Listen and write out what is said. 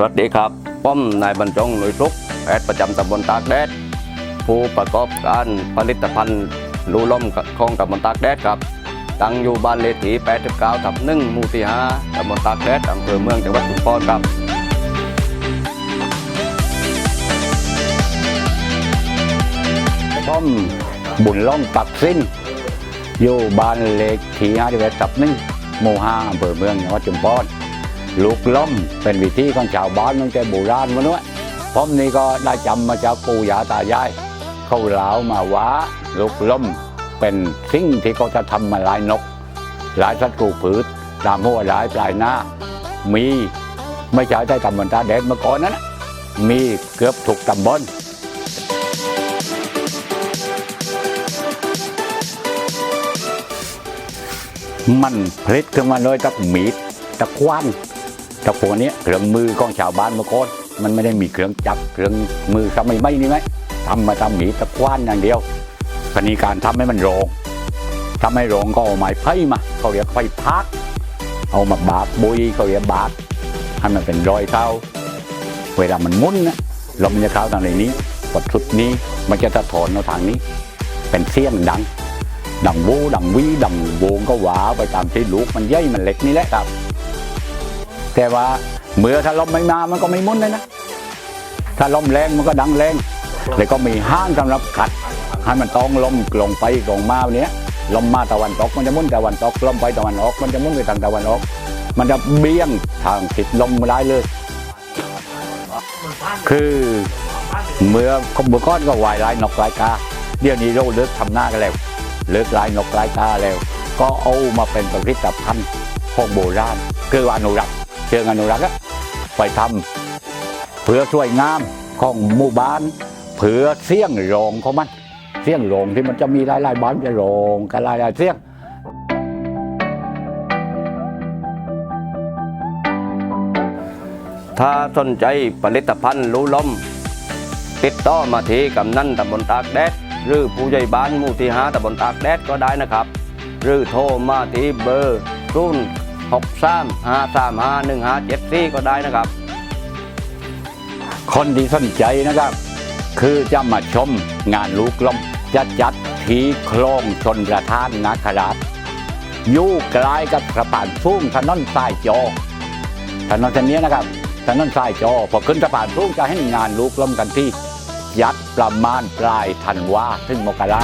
สวัสดีครับป้อมนายบรรจงหน่วยทุกแพทย์ประจำตำบลตากแดด ผู้ประกอบการผลิตภัณฑ์รูล่มของตำบลตากแดดครับ ตั้งอยู่บ้านเลขที่89ทับ1หมู่ที่5ตำบลตากแดดอำเภอเมืองจังหวัดชุมพรครับป้อมบุญล่องปักสิ้น อยู่บ้านเล็กที่ห้าที่เวทับหนึ่งหมู่ห้าอำเภอเมืองจังหวัดชุมพร ลูกล้มเป็นวิธีของชาวบ้านตั้งแต่โบราณมาด้วยป้อมนี้ก็ได้จำมาจากปู่ย่าตายายเขาเล่ามาว่าลูกล้มเป็นสิ่งที่เขาจะทำมาลายนก หลายสัตว์กูผืชตามหัวหลายปลายหน้า มีไม่ใช่ได้ตำบลตาแดดมาก่อนนั้นมีเกือบถูกตำบลมันผลิตขึ้นมาเลยตะมีดตะควัน ตะพวกนี้เครื่องมือของชาวบ้านเมื่อก่อนมันไม่ได้มีเครื่องจักรเครื่องมือสมัยไม่นี่ไหมทำมาทำหมีตะควันอย่างเดียวคณีการทำให้มันโรงทำให้โรงก็เอาไม้ไผ่มาเขาเรียกไฟพัก เอามาบาดบุยเขาเรียกบาดให้มันเป็นรอยเท้าเวลามันมุนนะลมมันจะเข้าทางในนี้กดชุดนี้มันจะสะท้อนเอาทางนี้ เป็นเสียงดังดังวูดังวีดังวงก็หวาไปตามที่ลูกมันย่ยมันเล็กนี่แหละครับ แต่ว่าเมื่อถ้าลมไม่มามันก็ไม่มุนเลยนะ ถ้าลมแรงมันก็ดังแรงแล้วก็มีห้างสำหรับขัดให้มันต้องลมลงไปลงมาเนี้ยลมมาตะวันตกมันจะมุนตะวันตกลมไปตะวันออก มันจะมุนไปทางตะวันออก มันจะเบี้ยงทางติดลมได้เลย คือเมื่อเมื่อก้อนก็วายลายนกลายกาเดี๋ยวนี้เราเลิกทำหน้ากันแล้ว เลิกลายนกลายกาแล้ว ก็เอามาเป็นผลิตภัณฑ์ของโบราณคืออนุรักษ์ เชิงอนุรักษ์อะไปทำเพื่อช่วยงามของหมู่บ้านเพื่อเสี่ยงโรงของมันเสี่ยงโรงที่มันจะมีหลายๆบ้านจะโรงกันหลายๆเสี่ยงถ้าสนใจผลิตภัณฑ์รูลม ติดต่อมาที่กำนันตำบลตากแดดหรือผู้ใหญ่บ้านหมู่ที่5ตำบลตากแดดก็ได้นะครับ หรือโทรมาที่เบอร์0 6 3 5 3 5 1 5 7 4 ก็ได้นะครับ คนที่สนใจนะครับ คือจะมาชมงานลูกลมจะจัดที่โคลองชนประทานนาคราชยู่ใกลกับสะพานพุ่งถนนสายจอถนนเส้นนี้นะครับถนนสายจอพอขึ้นสะพานพุ่งจะให้งานลูกลมกันที่ยัดประมาณปลายธันวาถึงมกรา